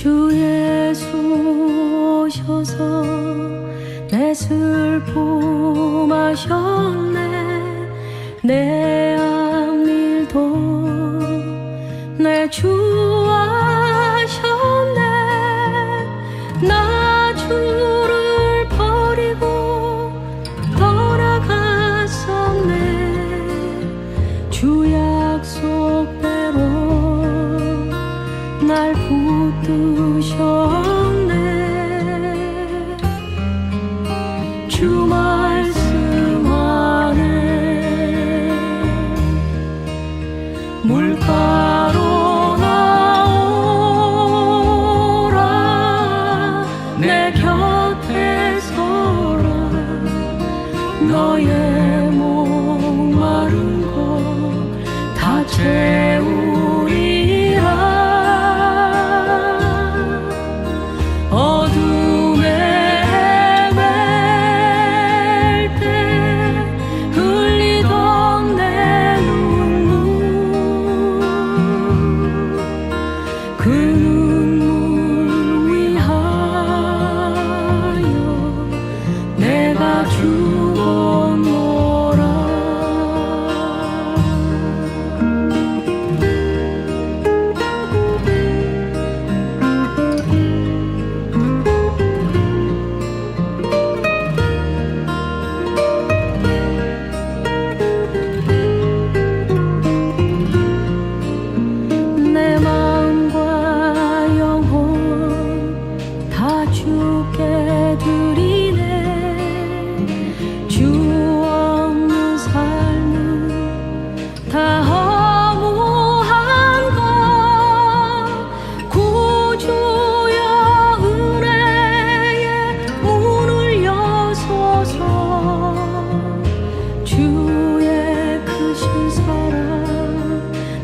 주 예수 오셔서 내 슬픔 하셨네 내 암일도 내 주. To my.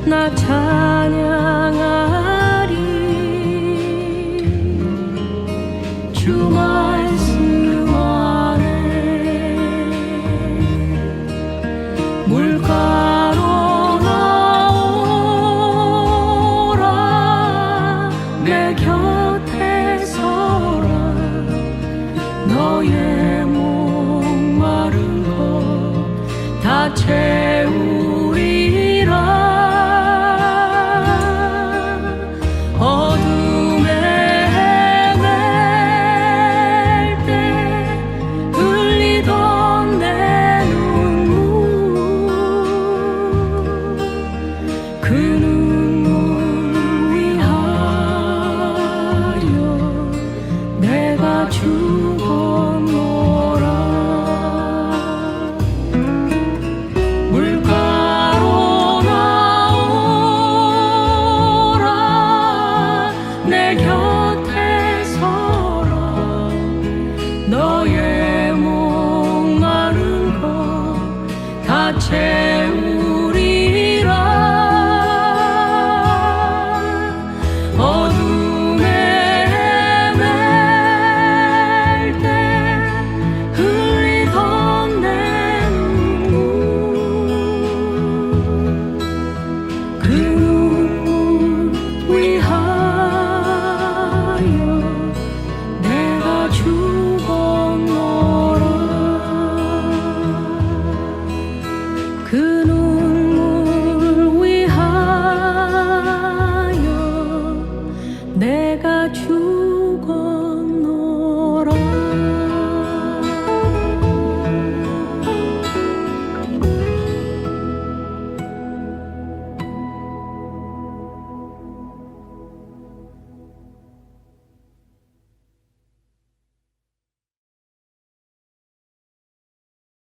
나 찬양하리. 주 말씀 안에 물가로나 오라. 내 곁에 서라. 너의 목마른 것다 채우 chance.